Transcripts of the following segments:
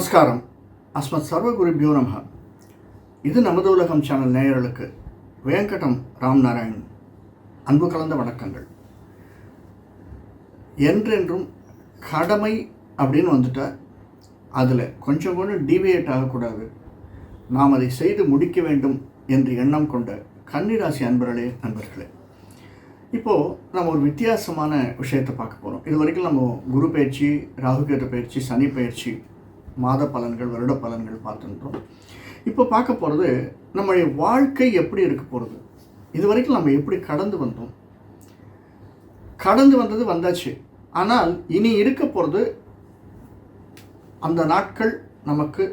நமஸ்காரம். அஸ்மத் சர்வகுருபியோ நம இது நமது உலகம் சேனல் நேயர்களுக்கு வேங்கடம் ராம்நாராயண் அன்பு கலந்த வணக்கங்கள். என்றென்றும் கடமை அப்படின்னு வந்துட்டால் அதில் கொஞ்சம் கொஞ்சம் டிவியேட் ஆகக்கூடாது. நாம் அதை செய்து முடிக்க வேண்டும் என்று எண்ணம் கொண்ட கன்னிராசி அன்பர்களே நண்பர்களே. இப்போது நம்ம ஒரு வித்தியாசமான விஷயத்தை பார்க்க போகிறோம் இது வரைக்கும் நம்ம குரு பயிற்சி ராகுகேது பயிற்சி சனி பயிற்சி மாத பலன்கள் வருட பலன்கள் பார்த்துட்டோம் இப்போ பார்க்க போகிறது நம்முடைய வாழ்க்கை எப்படி இருக்க போகிறது இது வரைக்கும் நம்ம எப்படி கடந்து வந்தோம்? கடந்து வந்தது வந்தாச்சு. ஆனால் இனி இருக்க போகிறது அந்த நாட்கள் நமக்கு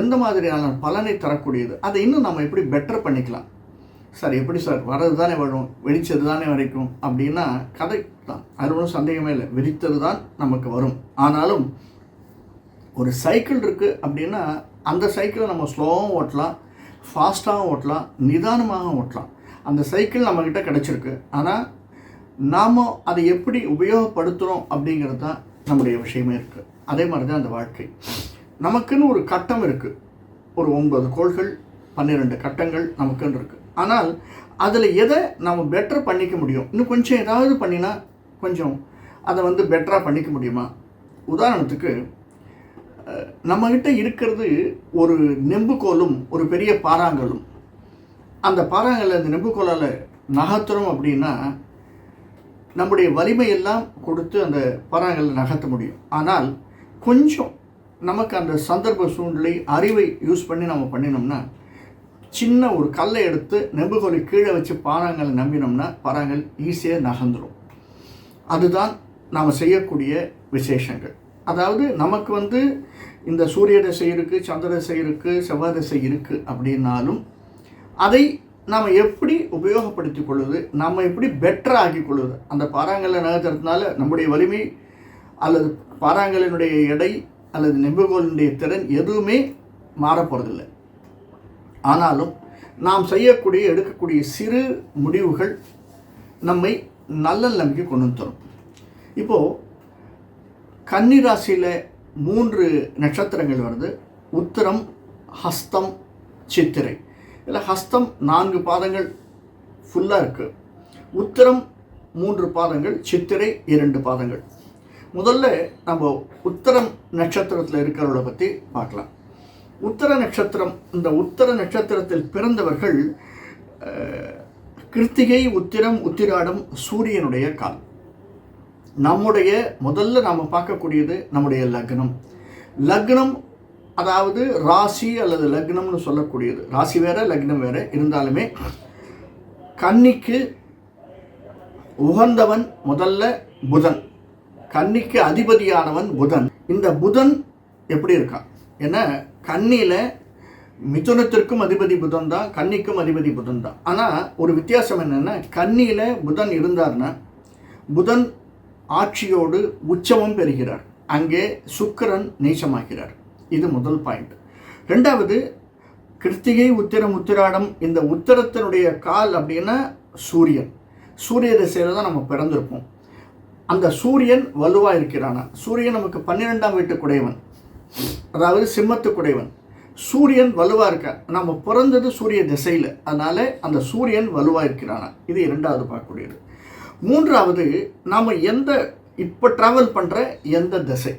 எந்த மாதிரியான பலனை தரக்கூடியது? அதை இன்னும் நம்ம எப்படி பெட்டர் பண்ணிக்கலாம்? சார் எப்படி சார்? வர்றது தானே வரும் வெடித்தது தானே வரைக்கும் அப்படின்னா கதை தான் அது ஒன்றும் சந்தேகமே இல்லை. வெடித்தது தான் நமக்கு வரும். ஆனாலும் ஒரு சைக்கிள் இருக்குது அப்படின்னா அந்த சைக்கிளை நம்ம ஸ்லோவாகவும் ஓட்டலாம் ஃபாஸ்ட்டாகவும் ஓட்டலாம் நிதானமாக ஓட்டலாம். அந்த சைக்கிள் நம்மக்கிட்ட கிடச்சிருக்கு. ஆனால் நாம் அதை எப்படி உபயோகப்படுத்துகிறோம் அப்படிங்கிறது தான் நம்முடைய விஷயமே இருக்குது அதே மாதிரி தான் அந்த வாழ்க்கை. நமக்குன்னு ஒரு கட்டம் இருக்குது ஒரு ஒன்பது கோள்கள் பன்னிரெண்டு கட்டங்கள் நமக்குன்னு இருக்குது ஆனால் அதில் எதை நம்ம பெட்டர் பண்ணிக்க முடியும்? இன்னும் கொஞ்சம் ஏதாவது பண்ணினா கொஞ்சம் அதை வந்து பெட்டராக பண்ணிக்க முடியுமா? உதாரணத்துக்கு நம்மக்கிட்ட நம்மகிட்ட இருக்கிறது ஒரு நெம்புகோலும் ஒரு பெரிய பாறாங்கல்லும் அந்த பாறாங்கல்ல அந்த நெம்புகோலால் நகர்த்துறோம் அப்படின்னா நம்முடைய வலிமையெல்லாம் கொடுத்து அந்த பாறாங்கல்லை நகர்த்த முடியும். ஆனால் கொஞ்சம் நமக்கு அந்த சந்தர்ப்ப சூழ்நிலை அறிவை யூஸ் பண்ணி நம்ம பண்ணினோம்னா சின்ன ஒரு கல்லை எடுத்து நெம்புகோலை கீழே வச்சு பாறாங்கல் நம்பினோம்னா பாறாங்கல் ஈஸியாக நகர்ந்துடும் அதுதான் நாம் செய்யக்கூடிய விசேஷங்கள். அதாவது நமக்கு வந்து இந்த சூரிய திசை இருக்குது சந்திர திசை இருக்குது செவ்வாய் திசை இருக்குது அப்படின்னாலும் அதை நாம் எப்படி உபயோகப்படுத்தி கொள்வது நம்ம எப்படி பெட்டர் ஆக்கிக் கொள்வது? அந்த பாறாங்கல்ல நகர்த்துறதுனால நம்முடைய வலிமை அல்லது பாறாங்கலினுடைய எடை அல்லது நெம்புகோலினுடைய திறன் எதுவுமே மாறப்போகிறதில்லை ஆனாலும் நாம் செய்யக்கூடிய எடுக்கக்கூடிய சிறு முடிவுகள் நம்மை நல்ல நம்பிக்கை கொண்டு தரும். இப்போது கன்னிராசியில் மூன்று நட்சத்திரங்கள் வருது. உத்திரம் ஹஸ்தம் சித்திரை. இதில் ஹஸ்தம் நான்கு பாதங்கள் ஃபுல்லாக இருக்குது உத்திரம் மூன்று பாதங்கள் சித்திரை இரண்டு பாதங்கள். முதல்ல நம்ம உத்தரம் நட்சத்திரத்தில் இருக்கிறவளை பற்றி பார்க்கலாம். உத்தர நட்சத்திரம் இந்த உத்தர நட்சத்திரத்தில் பிறந்தவர்கள் கிருத்திகை உத்திரம் உத்திராடம் சூரியனுடைய கால் நம்முடைய முதல்ல நாம் பார்க்கக்கூடியது நம்முடைய லக்னம். லக்னம் அதாவது ராசி அல்லது லக்னம்னு சொல்லக்கூடியது. ராசி வேற லக்னம் வேற. இருந்தாலுமே கன்னிக்கு உகந்தவன் முதல்ல புதன். கன்னிக்கு அதிபதியானவன் புதன். இந்த புதன் எப்படி இருக்கான்? ஏன்னா கன்னியில் மிதுனத்திற்கும் அதிபதி புதன் தான் கன்னிக்கும் அதிபதி புதன் தான். ஆனால் ஒரு வித்தியாசம் என்னென்னா கன்னியில் புதன் இருந்தார்னா புதன் ஆட்சியோடு உச்சமும் பெறுகிறார். அங்கே சுக்கிரன் நீச்சமாகிறார் இது முதல் பாயிண்ட் ரெண்டாவது கிருத்திகை உத்திரம் உத்திராடம் இந்த உத்திரத்தினுடைய கால் அப்படின்னா சூரியன். சூரிய திசையில் தான் நம்ம பிறந்திருப்போம். அந்த சூரியன் வலுவாக இருக்கிறானா? சூரியன் நமக்கு பன்னிரெண்டாம் வீட்டுக்குடையவன். அதாவது சிம்மத்துக்குடையவன். சூரியன் வலுவாக இருக்க? நம்ம பிறந்தது சூரிய திசையில். அதனால் அந்த சூரியன் வலுவாக இருக்கிறானா? இது இரண்டாவது பார்க்கக்கூடியது. மூன்றாவது நாம் எந்த இப்போ ட்ராவல் பண்ணுற எந்த திசை?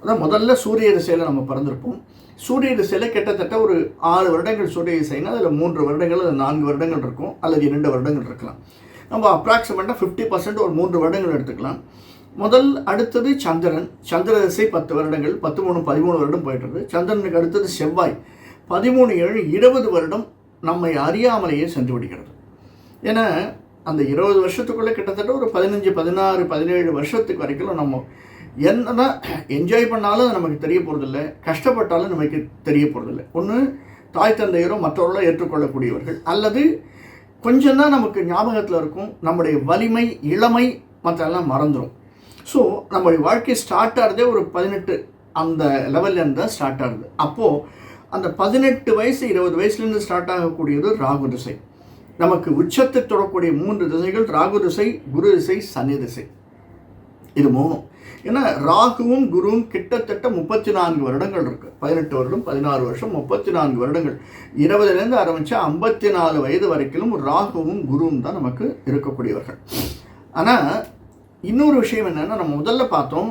அதான் முதல்ல சூரிய திசையில் நம்ம பிறந்திருப்போம். சூரிய திசையில் கிட்டத்தட்ட ஒரு ஆறு வருடங்கள் சூரிய திசைனா அதில் மூன்று வருடங்கள் அல்லது நான்கு வருடங்கள் இருக்கும் அல்லது இரண்டு வருடங்கள் இருக்கலாம். நம்ம அப்ராக்சிமேட்டாக ஃபிஃப்டி பர்சன்ட் ஒரு மூன்று வருடங்கள் எடுத்துக்கலாம். முதல் அடுத்தது சந்திரன். சந்திர திசை பத்து வருடங்கள் பத்து மூணு பதிமூணு வருடம் போயிட்டுருது சந்திரனுக்கு அடுத்தது செவ்வாய். பதிமூணு ஏழு இருபது வருடம் நம்மை அறியாமலேயே சென்று விடுகிறது. ஏன்னா அந்த இருபது வருஷத்துக்குள்ளே கிட்டத்தட்ட ஒரு பதினஞ்சு பதினாறு பதினேழு வருஷத்துக்கு வரைக்கும் நம்ம என்னதான் என்ஜாய் பண்ணாலும் அது நமக்கு தெரிய போகிறதில்ல கஷ்டப்பட்டாலும் நமக்கு தெரிய போகிறதில்ல ஒன்று தாய் தந்தையரோ மற்றவர்களோ ஏற்றுக்கொள்ளக்கூடியவர்கள். அல்லது கொஞ்சம் தான் நமக்கு ஞாபகத்தில் இருக்கும். நம்முடைய வலிமை இளமை மற்றெல்லாம் மறந்துடும் ஸோ நம்முடைய வாழ்க்கை ஸ்டார்ட் ஆகிறதே ஒரு பதினெட்டு அந்த லெவல்லேருந்து தான் ஸ்டார்ட் ஆகுது. அப்போது அந்த பதினெட்டு வயசு இருபது வயசுலேருந்து ஸ்டார்ட் ஆகக்கூடியது ராகு திசை. நமக்கு உச்சத்தை தொடக்கூடிய மூன்று திசைகள் ராகு திசை குரு திசை சனி திசை. இது மூணும். ஏன்னா ராகுவும் குருவும் கிட்டத்தட்ட முப்பத்தி நான்கு வருடங்கள் இருக்கு. பதினெட்டு வருடம் பதினாறு வருஷம் முப்பத்தி நான்கு வருடங்கள். இருபதுலேருந்து ஆரம்பித்தா ஐம்பத்தி நாலு வயது வரைக்கும் ராகுவும் குருவும் தான் நமக்கு இருக்கக்கூடியவர்கள். ஆனால் இன்னொரு விஷயம் என்னென்னா நம்ம முதல்ல பார்த்தோம்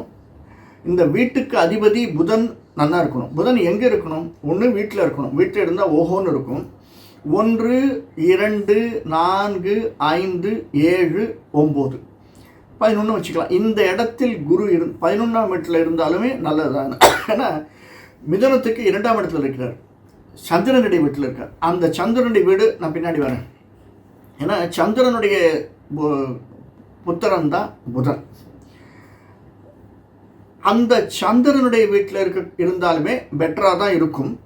இந்த வீட்டுக்கு அதிபதி புதன் நல்லா இருக்கணும். புதன் எங்கே இருக்கணும்? ஒன்று வீட்டில் இருக்கணும். வீட்டில் இருந்தால் ஓஹோன்னு இருக்கும். ஒன்று இரண்டு நான்கு ஐந்து ஏழு ஒம்பது. பதினொன்று வச்சுக்கலாம். இந்த இடத்தில் குரு இரு பதினொன்றாம் இடத்துல இருந்தாலுமே நல்லதுதான். ஏன்னா மிதனத்துக்கு இரண்டாம் இடத்துல இருக்கிறார். சந்திரனுடைய வீட்டில் இருக்கார். அந்த சந்திரனுடைய வீடு நான் பின்னாடி வரேன். ஏன்னா சந்திரனுடைய பு- புத்திரன் தான் புதன். அந்த சந்திரனுடைய வீட்டில் இருக்க இருந்தாலுமே பெட்டராக தான் இருக்கும்.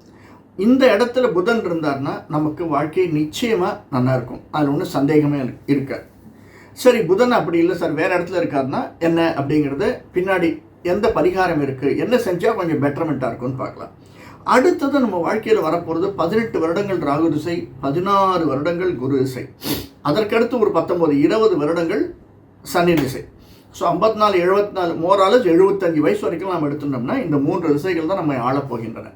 இந்த இடத்துல புதன் இருந்தார்னா நமக்கு வாழ்க்கை நிச்சயமாக நல்லா இருக்கும். அதில் ஒன்றும் சந்தேகமே இரு- இருக்காது. சரி புதன் அப்படி இல்லை சார் வேறு இடத்துல இருக்காருன்னா என்ன அப்படிங்கிறது பின்னாடி எந்த பரிகாரம் இருக்குது என்ன செஞ்சால் கொஞ்சம் பெட்டர்மெண்ட்டாக இருக்கும்னு பார்க்கலாம். அடுத்தது நம்ம வாழ்க்கையில் வரப்போகிறது பதினெட்டு வருடங்கள் ராகு திசை பதினாறு வருடங்கள் குரு திசை. அதற்கடுத்து ஒரு பத்தொம்போது இருபது வருடங்கள் சனி திசை. ஸோ ஐம்பத்தி நாலு எழுபத்தி நாலு மோராலஸ் எழுபத்தஞ்சு வயசு வரைக்கும் நம்ம எடுத்துட்டோம்னா இந்த மூன்று திசைகள் தான் நம்ம ஆளப்போகின்றன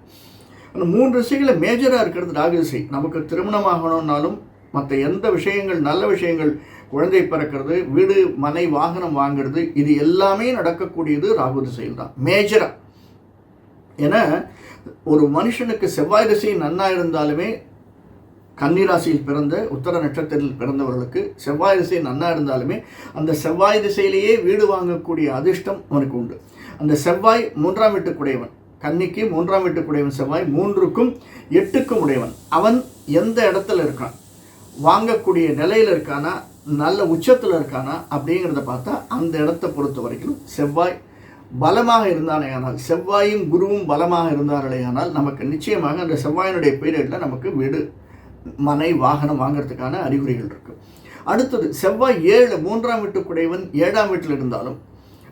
அந்த மூன்று திசைகளில் மேஜராக இருக்கிறது ராகு திசை நமக்கு திருமணமாகணும்னாலும் மற்ற எந்த விஷயங்கள் நல்ல விஷயங்கள் குழந்தை பிறக்கிறது வீடு மனை வாகனம் வாங்குறது இது எல்லாமே நடக்கக்கூடியது ராகு திசையில் தான் மேஜராக ஏன்னா ஒரு மனுஷனுக்கு செவ்வாய் திசை நன்னா இருந்தாலுமே கன்னிராசியில் பிறந்த உத்தர நட்சத்திரத்தில் பிறந்தவர்களுக்கு செவ்வாய் திசை நன்னா இருந்தாலுமே அந்த செவ்வாய் திசையிலேயே வீடு வாங்கக்கூடிய அதிர்ஷ்டம் அவனுக்கு உண்டு. அந்த செவ்வாய் மூன்றாம் வீட்டுக்குடையவன். கன்னிக்கு மூன்றாம் வீட்டுக்குடையவன் செவ்வாய் மூன்றுக்கும் எட்டுக்கும் உடையவன். அவன் எந்த இடத்துல இருக்கான்? வாங்கக்கூடிய நிலையில் இருக்கானா? நல்ல உச்சத்தில் இருக்கானா? அப்படிங்கிறத பார்த்தா அந்த இடத்த பொறுத்த வரைக்கும் செவ்வாய் பலமாக இருந்தானேயானால் செவ்வாயும் குருவும் பலமாக இருந்தார்களேயானால் நமக்கு நிச்சயமாக அந்த செவ்வாயினுடைய பீரியடில் நமக்கு வீடு மனை வாகனம் வாங்குறதுக்கான அறிகுறிகள் இருக்குது அடுத்தது செவ்வாய் ஏழு மூன்றாம் வீட்டுக்குடையவன் ஏழாம் வீட்டில் இருந்தாலும்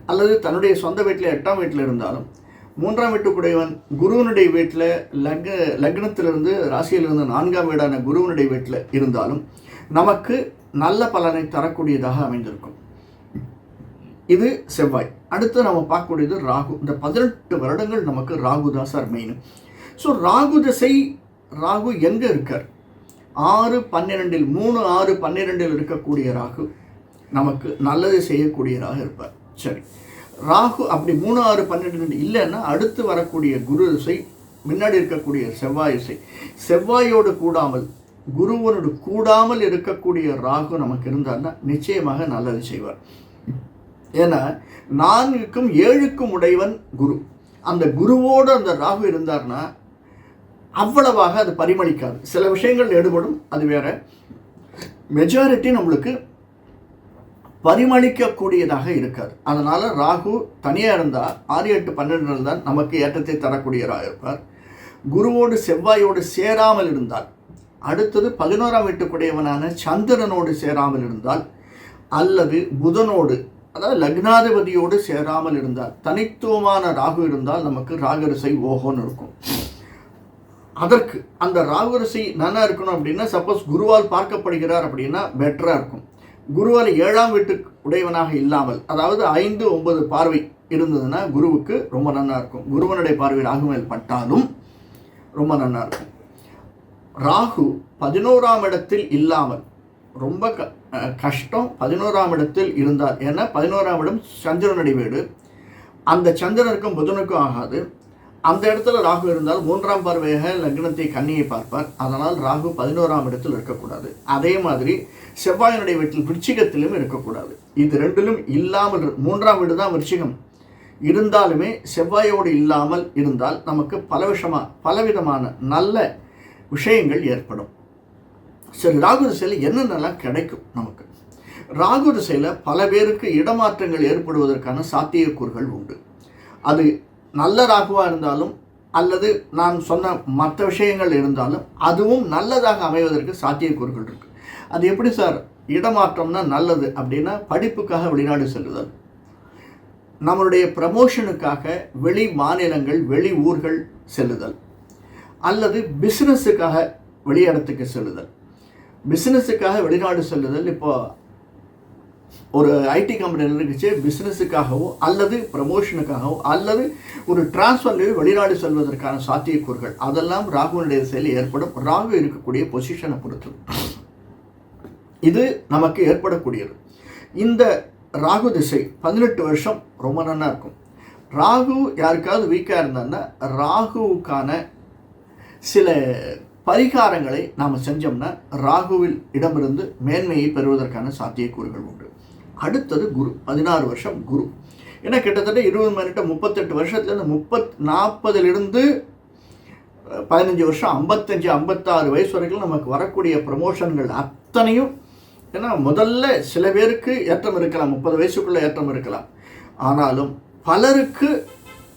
அல்லது தன்னுடைய சொந்த வீட்டில் எட்டாம் வீட்டில் இருந்தாலும் மூன்றாம் வீட்டுக்குடையவன் குருவனுடைய வீட்டில் லக்ன லக்னத்திலிருந்து ராசியிலிருந்து நான்காம் வீடான குருவனுடைய வீட்டில் இருந்தாலும் நமக்கு நல்ல பலனை தரக்கூடியதாக அமைந்திருக்கும். இது செவ்வாய். அடுத்து நம்ம பார்க்கக்கூடியது ராகு. இந்த பதினெட்டு வருடங்கள் நமக்கு ராகு தான் சார் மெயின் ஸோ ராகு திசை ராகு எங்கே இருக்கார்? ஆறு பன்னிரெண்டில் மூணு ஆறு பன்னிரெண்டில் இருக்கக்கூடிய ராகு நமக்கு நல்லது செய்யக்கூடியதாக இருப்பார். சரி. ராகு அப்படி மூணு ஆறு பன்னெண்டு இல்லைன்னா அடுத்து வரக்கூடிய குரு இசை முன்னாடி இருக்கக்கூடிய செவ்வாய் இசை. செவ்வாயோடு கூடாமல் குருவனோடு கூடாமல் இருக்கக்கூடிய ராகு நமக்கு இருந்தார்னா நிச்சயமாக நல்லது செய்வார். ஏன்னா நான்குக்கும் ஏழுக்கும் உடையவன் குரு. அந்த குருவோடு அந்த ராகு இருந்தார்னா அவ்வளவாக அது பரிமளிக்காது. சில விஷயங்கள் எடுபடும் அது வேற. மெஜாரிட்டி நம்மளுக்கு பரிமளிக்கக்கூடியதாக இருக்காது. அதனால் ராகு தனியாக இருந்தால் ஆறு எட்டு பன்னெண்டு இருந்தால் நமக்கு ஏற்றத்தை தரக்கூடியவராக இருப்பார். குருவோடு செவ்வாயோடு சேராமல் இருந்தால் அடுத்தது பதினோராம் வீட்டுக்குடையவனான சந்திரனோடு சேராமல் இருந்தால் அல்லது புதனோடு அதாவது லக்னாதிபதியோடு சேராமல் இருந்தால் தனித்துவமான ராகு இருந்தால் நமக்கு ராகரிசை ஓகோன்னு இருக்கும். அதற்கு அந்த ராகுரசி நல்லா இருக்கணும் அப்படின்னா சப்போஸ் குருவால் பார்க்கப்படுகிறார் அப்படின்னா பெட்டராக இருக்கும். குருவால் ஏழாம் வீட்டு உடையவனாக இல்லாமல் அதாவது ஐந்து ஒன்பது பார்வை இருந்ததுன்னா குருவுக்கு ரொம்ப நன்னா இருக்கும். குருவனுடைய பார்வையில் ஆகுமேல் பட்டாலும் ரொம்ப நன்னா இருக்கும். ராகு பதினோராம் இடத்தில் இல்லாமல் ரொம்ப க கஷ்டம் பதினோராம் இடத்தில் இருந்தார் ஏன்னா பதினோராம் இடம் சந்திரனுடைய வீடு. அந்த சந்திரனுக்கும் புதனுக்கும் ஆகாது. அந்த இடத்துல ராகு இருந்தால் மூன்றாம் பார்வையாக லக்னத்தை கன்னியை பார்ப்பார். அதனால் ராகு பதினோராம் இடத்தில் இருக்கக்கூடாது. அதே மாதிரி செவ்வாயினுடைய வீட்டில் விருச்சிகத்திலும் இருக்கக்கூடாது. இது ரெண்டிலும் இல்லாமல் இரு- மூன்றாம் வீடு தான் விருச்சிகம். இருந்தாலுமே செவ்வாயோடு இல்லாமல் இருந்தால் நமக்கு பல விஷமா பலவிதமான நல்ல விஷயங்கள் ஏற்படும். சரி ராகு திசையில் என்னென்னலாம் கிடைக்கும் நமக்கு? ராகு திசையில் பல பேருக்கு இடமாற்றங்கள் ஏற்படுவதற்கான சாத்தியக்கூறுகள் உண்டு. அது நல்ல ராகுவாக இருந்தாலும் அல்லது நான் சொன்ன மற்ற விஷயங்கள் இருந்தாலும் அதுவும் நல்லதாக அமைவதற்கு சாத்தியக்கூறுகள் இருக்குது அது எப்படி சார்? இடமாற்றம்னா நல்லது அப்படின்னா படிப்புக்காக வெளிநாடு செல்லுதல். நம்மளுடைய ப்ரமோஷனுக்காக வெளி மாநிலங்கள் வெளி ஊர்கள் செல்லுதல். அல்லது பிஸ்னஸுக்காக வெளியிடத்துக்கு செல்லுதல். பிஸ்னஸுக்காக வெளிநாடு செல்லுதல் இப்போ ஒரு ஐடி கம்பெனியில் இருந்துச்சு பிஸ்னஸுக்காகவோ அல்லது ப்ரமோஷனுக்காகவோ அல்லது ஒரு டிரான்ஸ்ஃபர்லேயோ வெளிநாடு செல்வதற்கான சாத்தியக்கூறுகள். அதெல்லாம் ராகுவனுடைய செயலில் ஏற்படும். ராகு இருக்கக்கூடிய பொசிஷனை பொறுத்து. இது நமக்கு ஏற்படக்கூடியது. இந்த ராகு திசை பதினெட்டு வருஷம் ரொம்ப நல்லா இருக்கும். ராகு யாருக்காவது வீக்காக இருந்தான்னா ராகுவுக்கான சில பரிகாரங்களை நாம் செஞ்சோம்னா ராகுவில் இடமிருந்து மேன்மையை பெறுவதற்கான சாத்தியக்கூறுகள் உண்டு. அடுத்தது குரு. பதினாறு வருஷம் குரு. ஏன்னா கிட்டத்தட்ட இருபது மினிட்டு முப்பத்தெட்டு வருஷத்துலேருந்து முப்பத் நாற்பதுலேருந்து பதினஞ்சு வருஷம் ஐம்பத்தஞ்சு ஐம்பத்தாறு வயசு வரைக்கும் நமக்கு வரக்கூடிய ப்ரமோஷன்கள் அத்தனையும் ஏன்னா முதல்ல சில பேருக்கு ஏற்றம் இருக்கலாம் முப்பது வயசுக்குள்ளே ஏற்றம் இருக்கலாம். ஆனாலும் பலருக்கு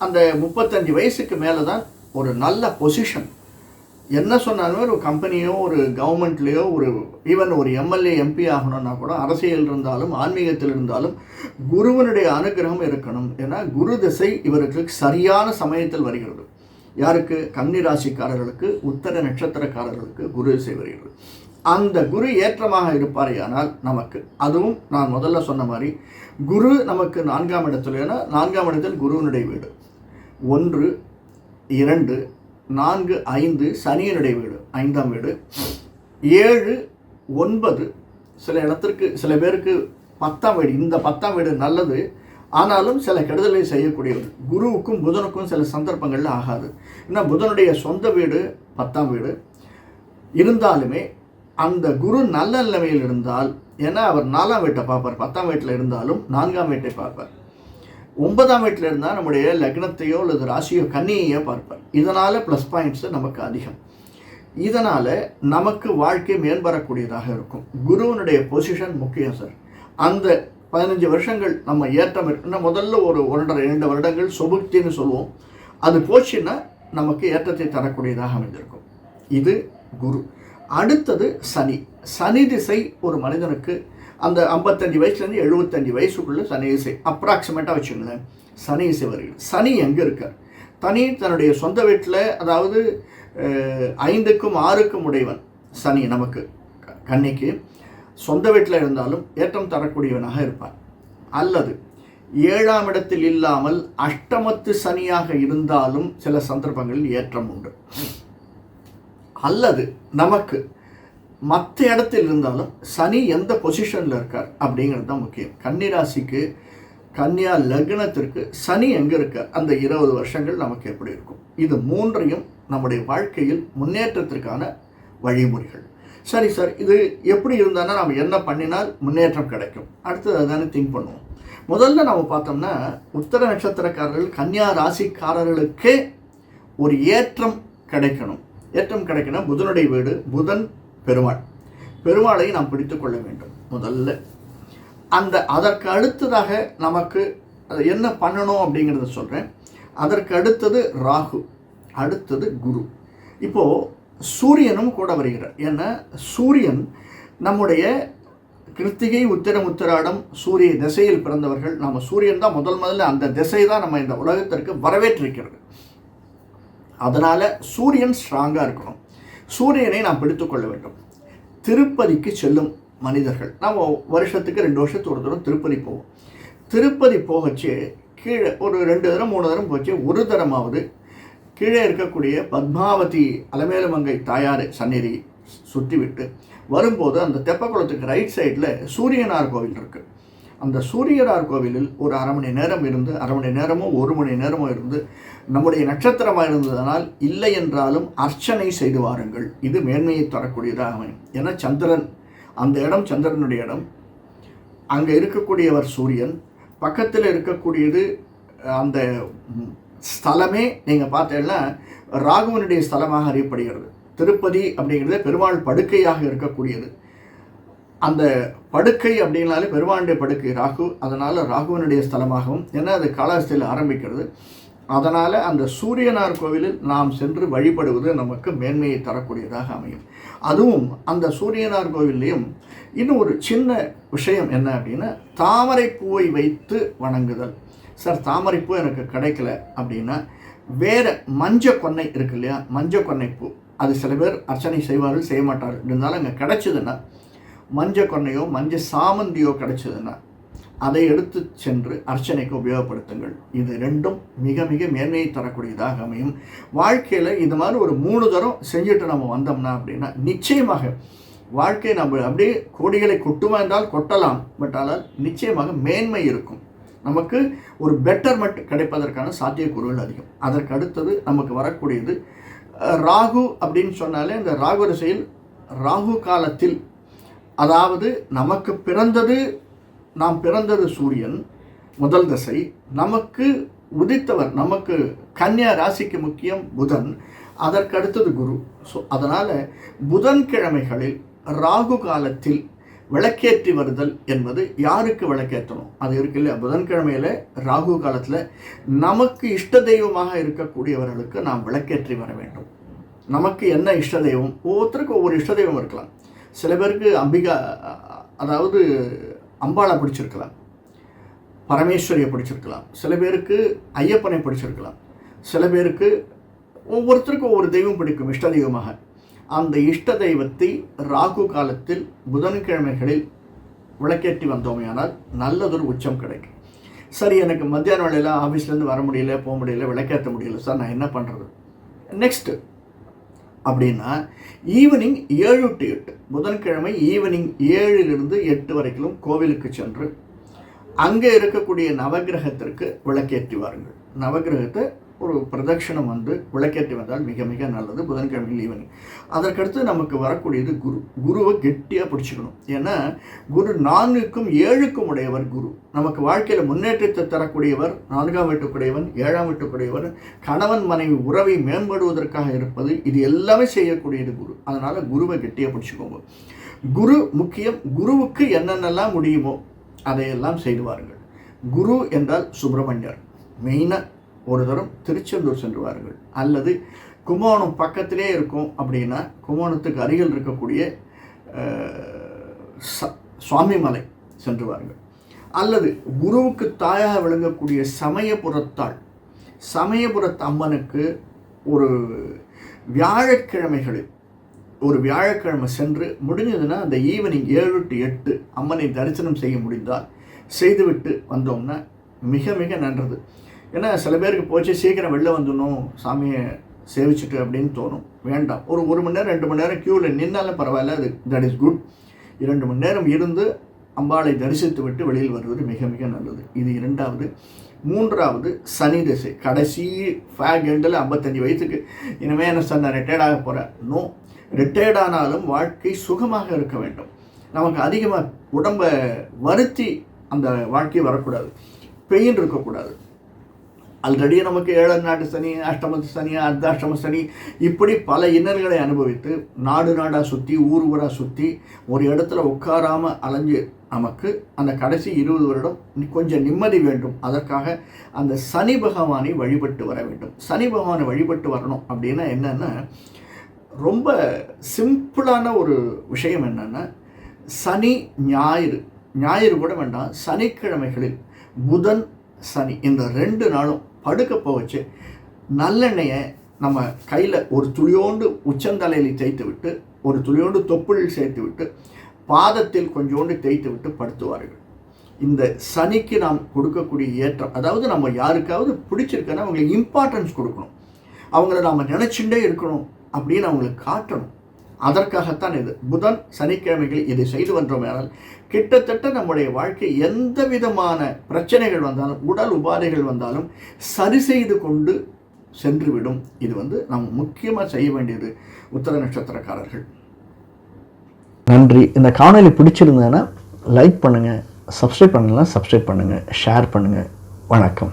அந்த முப்பத்தஞ்சு வயசுக்கு மேலே தான் ஒரு நல்ல பொசிஷன் என்ன சொன்னாலுமே ஒரு கம்பெனியோ ஒரு கவர்மெண்ட்லேயோ ஒரு ஈவன் ஒரு எம்எல்ஏ எம்பி ஆகணும்னா கூட அரசியல் இருந்தாலும் ஆன்மீகத்தில் இருந்தாலும் குருவனுடைய அனுகிரகம் இருக்கணும். ஏன்னா குரு திசை இவர்களுக்கு சரியான சமயத்தில் வருகிறது. யாருக்கு? கன்னி ராசிக்காரர்களுக்கு உத்தர நட்சத்திரக்காரர்களுக்கு குரு திசை வருகிறது. அந்த குரு ஏற்றமாக இருப்பாரேயானால் நமக்கு. அதுவும் நான் முதல்ல சொன்ன மாதிரி குரு நமக்கு நான்காம் இடத்துல ஏன்னா நான்காம் இடத்தில் குருவினுடைய வீடு. ஒன்று இரண்டு நான்கு ஐந்து சனியனுடைய வீடு ஐந்தாம் வீடு. ஏழு ஒன்பது சில இடத்திற்கு சில பேருக்கு பத்தாம் வீடு. இந்த பத்தாம் வீடு நல்லது. ஆனாலும் சில கெடுதலை செய்யக்கூடியது. குருவுக்கும் புதனுக்கும் சில சந்தர்ப்பங்களில் ஆகாது. ஏன்னா புதனுடைய சொந்த வீடு பத்தாம் வீடு. இருந்தாலுமே அந்த குரு நல்ல நிலைமையில் இருந்தால் ஏன்னா அவர் நாலாம் வீட்டை பார்ப்பார். பத்தாம் வீட்டில் இருந்தாலும் நான்காம் வீட்டை பார்ப்பார். ஒன்பதாம் வீட்டில் இருந்தால் நம்முடைய லக்னத்தையோ அல்லது ராசியோ கன்னியையோ பார்ப்பார். இதனால் ப்ளஸ் பாயிண்ட்ஸு நமக்கு அதிகம். இதனால் நமக்கு வாழ்க்கை மேம்படக்கூடியதாக இருக்கும். குருவனுடைய பொசிஷன் முக்கியம் சார் அந்த பதினஞ்சு வருஷங்கள் நம்ம ஏற்றம் இருக்குன்னா முதல்ல ஒரு ஒன்றரை இரண்டு வருடங்கள் சொபுக்தின்னு சொல்லுவோம். அது போச்சுன்னா நமக்கு ஏற்றத்தை தரக்கூடியதாக அமைந்திருக்கும். இது குரு. அடுத்தது சனி. சனி திசை ஒரு மனிதனுக்கு அந்த ஐம்பத்தஞ்சு வயசுலேருந்து எழுபத்தஞ்சு வயசுக்குள்ளே சனி இசை. அப்ராக்சிமேட்டாக வச்சுங்களேன் சனி இசை வருகிறது. சனி எங்கே இருக்கார்? தனி தன்னுடைய சொந்த வீட்டில் அதாவது ஐந்துக்கும் ஆறுக்கும் உடையவன் சனி நமக்கு. கன்னிக்கு சொந்த வீட்டில் இருந்தாலும் ஏற்றம் தரக்கூடியவனாக இருப்பான் அல்லது ஏழாம் இடத்தில் இல்லாமல் அஷ்டமத்து சனியாக இருந்தாலும் சில சந்தர்ப்பங்களில் ஏற்றம் உண்டு. அல்லது நமக்கு மற்ற இடத்தில் இருந்தாலும் சனி எந்த பொசிஷனில் இருக்கார் அப்படிங்கிறது தான் முக்கியம். கன்னிராசிக்கு கன்னியா லக்னத்திற்கு சனி எங்கே இருக்க அந்த இருபது வருஷங்கள் நமக்கு எப்படி இருக்கும்? இது மூன்றையும் நம்முடைய வாழ்க்கையில் முன்னேற்றத்திற்கான வழிமுறைகள். சரி சார் இது எப்படி இருந்தாலும் நம்ம என்ன பண்ணினால் முன்னேற்றம் கிடைக்கும். அடுத்தது அதானே திங்க் பண்ணுவோம். முதல்ல நம்ம பார்த்தோம்னா உத்தர நட்சத்திரக்காரர்கள் கன்னியா ராசிக்காரர்களுக்கே ஒரு ஏற்றம் கிடைக்கணும். ஏற்றம் கிடைக்கணும் புதனுடைய வீடு புதன் பெருமாள். பெருமாளை நாம் பிடித்து கொள்ள வேண்டும் முதல்ல. அந்த அதற்கு அடுத்ததாக நமக்கு என்ன பண்ணணும் அப்படிங்கிறத சொல்கிறேன் அதற்கு அடுத்தது ராகு அடுத்தது குரு. இப்போது சூரியனும் கூட வருகிறார். ஏன்னா சூரியன் நம்முடைய கிருத்திகை உத்திரம் உத்திராடம் சூரிய திசையில் பிறந்தவர்கள் நம்ம சூரியன் தான் முதல் முதல்ல அந்த திசை தான் நம்ம இந்த உலகத்திற்கு வரவேற்றிருக்கிறது. அதனால் சூரியன் ஸ்ட்ராங்காக இருக்கணும். சூரியனை நாம் பிடித்துக்கொள்ள வேண்டும். திருப்பதிக்கு செல்லும் மனிதர்கள். நாம் வருஷத்துக்கு ரெண்டு வருஷத்துக்கு ஒரு தூரம் திருப்பதி போவோம். திருப்பதி போகச்சு கீழே ஒரு ரெண்டு தரம் மூணு தரம் போச்சு ஒரு தரமாவது கீழே இருக்கக்கூடிய பத்மாவதி அலமேலுமங்கை தாயார் சந்நிதி சுற்றி விட்டு வரும்போது அந்த தெப்பக்குளத்துக்கு ரைட் சைடில் சூரியனார் கோவில் இருக்குது அந்த சூரியனார் கோவிலில் ஒரு அரை மணி நேரம் இருந்து அரை மணி நேரமோ ஒரு மணி நேரமோ இருந்து நம்முடைய நட்சத்திரமாக இருந்ததனால் இல்லை என்றாலும் அர்ச்சனை செய்து வாருங்கள். இது மேன்மையை தரக்கூடியதாக அமையும். ஏன்னா சந்திரன் அந்த இடம் சந்திரனுடைய இடம். அங்கே இருக்கக்கூடியவர் சூரியன். பக்கத்தில் இருக்கக்கூடியது அந்த ஸ்தலமே நீங்கள் பார்த்தீங்கன்னா ராகுவனுடைய ஸ்தலமாக அறியப்படுகிறது. திருப்பதி அப்படிங்கிறது பெருமாள் படுக்கையாக இருக்கக்கூடியது. அந்த படுக்கை அப்படின்னாலே பெருமாளுடைய படுக்கை ராகு. அதனால் ராகுவனுடைய ஸ்தலமாகவும் ஏன்னா அது காலாவஸ்தையில் ஆரம்பிக்கிறது. அதனால் அந்த சூரியனார் கோவிலில் நாம் சென்று வழிபடுவது நமக்கு மேன்மையை தரக்கூடியதாக அமையும். அதுவும் அந்த சூரியனார் கோவில்லையும் இன்னும் ஒரு சின்ன விஷயம் என்ன அப்படின்னா தாமரை பூவை வைத்து வணங்குதல். சார் தாமரைப்பூ எனக்கு கிடைக்கல அப்படின்னா வேறு மஞ்ச கொன்னை இருக்கு இல்லையா? மஞ்ச கொன்னை பூ. அது சில பேர் அர்ச்சனை செய்வார்கள் செய்ய மாட்டார்கள் இருந்தாலும் அங்கே கிடைச்சதுன்னா மஞ்சள் கொன்னையோ மஞ்சள் சாமந்தியோ கிடைச்சதுன்னா அதை எடுத்து சென்று அர்ச்சனைக்கு உபயோகப்படுத்துங்கள். இது ரெண்டும் மிக மிக மேன்மையை தரக்கூடியதாக அமையும். வாழ்க்கையில் இது மாதிரி ஒரு மூணு தரம் செஞ்சுட்டு நம்ம வந்தோம்னா அப்படின்னா நிச்சயமாக வாழ்க்கை நம்ம அப்படியே கோடிகளை கொட்டுமா என்றால் கொட்டலாம். பட் ஆனால் நிச்சயமாக மேன்மை இருக்கும். நமக்கு ஒரு பெட்டர்மெண்ட் கிடைப்பதற்கான சாத்தியக்கூறுகள் அதிகம். அதற்கு அடுத்தது நமக்கு வரக்கூடியது ராகு அப்படின்னு சொன்னாலே இந்த ராகு வரிசையில் ராகு காலத்தில் அதாவது நமக்கு பிறந்தது நாம் பிறந்தது சூரியன் முதல் திசை. நமக்கு உதித்தவர் நமக்கு கன்னியா ராசிக்கு முக்கியம் புதன் அதற்கடுத்தது குரு. ஸோ அதனால் புதன்கிழமைகளில் ராகு காலத்தில் விளக்கேற்றி வருதல் என்பது யாருக்கு விளக்கேற்றணும்? அது இருக்கு இல்லையா? புதன்கிழமையில் ராகு காலத்தில் நமக்கு இஷ்ட தெய்வமாக இருக்கக்கூடியவர்களுக்கு நாம் விளக்கேற்றி வர வேண்டும். நமக்கு என்ன இஷ்ட தெய்வம்? ஒவ்வொருத்தருக்கும் ஒவ்வொரு இஷ்ட தெய்வம் இருக்கலாம். சில பேருக்கு அம்பிகா அதாவது அம்பாளை பிடிச்சிருக்கலாம். பரமேஸ்வரியை பிடிச்சிருக்கலாம். சில பேருக்கு ஐயப்பனை பிடிச்சிருக்கலாம். சில பேருக்கு ஒவ்வொருத்தருக்கும் ஒவ்வொரு தெய்வம் பிடிக்கும் இஷ்ட தெய்வமாக. அந்த இஷ்ட தெய்வத்தை ராகு காலத்தில் புதன்கிழமைகளில் விளக்கேற்றி வந்தோமையானால் நல்லதொரு உச்சம் கிடைக்கும். சரி எனக்கு மத்தியான வேலையில் ஆஃபீஸ்லேருந்து வர முடியல போக முடியல விளக்கேற்ற முடியல சார் நான் என்ன பண்ணுறது நெக்ஸ்ட்டு அப்படின்னா ஈவினிங் ஏழு டு எட்டு. புதன்கிழமை ஈவினிங் ஏழிலிருந்து எட்டு வரைக்கும் கோவிலுக்கு சென்று அங்கே இருக்கக்கூடிய நவக்கிரகத்திற்கு விளக்கேற்றி வாருங்கள். நவக்கிரகத்தை ஒரு பிரதட்சணம் வந்து விளக்கேற்றி வந்தால் மிக மிக நல்லது புதன்கிழமை ஈவினிங் அதற்கடுத்து நமக்கு வரக்கூடியது குரு. குருவை கெட்டியாக பிடிச்சிக்கணும். ஏன்னா குரு நான்குக்கும் ஏழுக்கும் உடையவர் குரு. நமக்கு வாழ்க்கையில் முன்னேற்றத்தை தரக்கூடியவர் நான்காம் வீட்டுக்குடையவன் ஏழாம் வீட்டுக்குடையவர் கணவன் மனைவி உறவை மேம்படுவதற்காக இருப்பது இது எல்லாமே செய்யக்கூடியது குரு. அதனால் குருவை கெட்டியாக பிடிச்சிக்கோங்க. குரு முக்கியம் குருவுக்கு என்னென்னலாம் முடியுமோ அதையெல்லாம் செய்துவார்கள் குரு என்றால் சுப்பிரமணியர். மெயினாக ஒரு தரம் திருச்செந்தூர் சென்றுவார்கள். அல்லது கும்போணம் பக்கத்திலே இருக்கும் அப்படின்னா கும்போணத்துக்கு அருகில் இருக்கக்கூடிய ச- சுவாமிமலை சென்றுவார்கள். அல்லது குருவுக்கு தாயாக விளங்கக்கூடிய சமயபுரத்தாள். சமயபுரத்து அம்மனுக்கு ஒரு வியாழக்கிழமைகளில் ஒரு வியாழக்கிழமை சென்று முடிஞ்சதுன்னா அந்த ஈவினிங் ஏழு டு எட்டு அம்மனை தரிசனம் செய்ய முடிந்தால் செய்துவிட்டு வந்தோம்னா மிக மிக நன்றது. ஏன்னா சில பேருக்கு போச்சு சீக்கிரம் வெளில வந்துடணும் சாமியை சேவிச்சுட்டு அப்படின்னு தோணும். வேண்டாம். ஒரு ஒரு மணி நேரம் ரெண்டு மணி நேரம் க்யூவில் நின்னாலும் பரவாயில்ல அது தட் இஸ் குட் இரண்டு மணி நேரம் இருந்து அம்பாளை தரிசித்து விட்டு வெளியில் வருவது மிக மிக நல்லது. இது இரண்டாவது. மூன்றாவது சனி திசை. கடைசி ஃபேக் எண்டில் ஐம்பத்தஞ்சு வயசுக்கு. இனிமேல் என்ன சார் நான் ரிட்டையர்ட் ஆக போகிறேன் நோ ரிட்டையர்ட் ஆனாலும் வாழ்க்கை சுகமாக இருக்க வேண்டும். நமக்கு அதிகமாக உடம்பை வருத்தி அந்த வாழ்க்கை வரக்கூடாது. பெயின் இருக்கக்கூடாது. ஆல்ரெடி நமக்கு ஏழாம் நாட்டு சனி அஷ்டம சனி அர்த்தாஷ்டம சனி இப்படி பல இன்னல்களை அனுபவித்து நாடு நாடாக சுற்றி ஊர் ஊராக சுற்றி ஒரு இடத்துல உட்காராமல் அலைஞ்சு நமக்கு அந்த கடைசி இருபது வருடம் கொஞ்சம் நிம்மதி வேண்டும். அதற்காக அந்த சனி பகவானை வழிபட்டு வர வேண்டும். சனி பகவானை வழிபட்டு வரணும் அப்படின்னா என்னென்னா ரொம்ப சிம்பிளான ஒரு விஷயம் என்னென்னா சனி ஞாயிறு. ஞாயிறு கூட வேண்டாம் சனிக்கிழமைகளில் புதன் சனி இந்த ரெண்டு நாளும் படுக்க போச்சு நல்லெண்ணெயை நம்ம கையில் ஒரு துளியோண்டு உச்சந்தலையில் தேய்த்து விட்டு ஒரு துளியோண்டு தொப்புளில் சேர்த்து விட்டு பாதத்தில் கொஞ்சோண்டு தேய்த்து விட்டு படுத்துவார்கள். இந்த சனிக்கு நாம் கொடுக்கக்கூடிய ஏற்றம் அதாவது நம்ம யாருக்காவது பிடிச்சிருக்கன்னா அவங்களுக்கு இம்பார்ட்டன்ஸ் கொடுக்கணும். அவங்கள நாம் நினச்சிண்டே இருக்கணும் அப்படின்னு அவங்களுக்கு காட்டணும். அதற்காகத்தான் இது. புதன் சனிக்கிழமைகள் இதை செய்து வந்தோமேனால் கிட்டத்தட்ட நம்முடைய வாழ்க்கை எந்த விதமான பிரச்சனைகள் வந்தாலும் உடல் உபாதைகள் வந்தாலும் சரி செய்து கொண்டு சென்றுவிடும். இது வந்து நாம் முக்கியமாக செய்ய வேண்டியது உத்தர நட்சத்திரக்காரர்கள். நன்றி. இந்த காணொலி பிடிச்சிருந்தேன்னா லைக் பண்ணுங்கள் சப்ஸ்கிரைப் பண்ணலாம் சப்ஸ்கிரைப் பண்ணுங்கள் ஷேர் பண்ணுங்கள் வணக்கம்.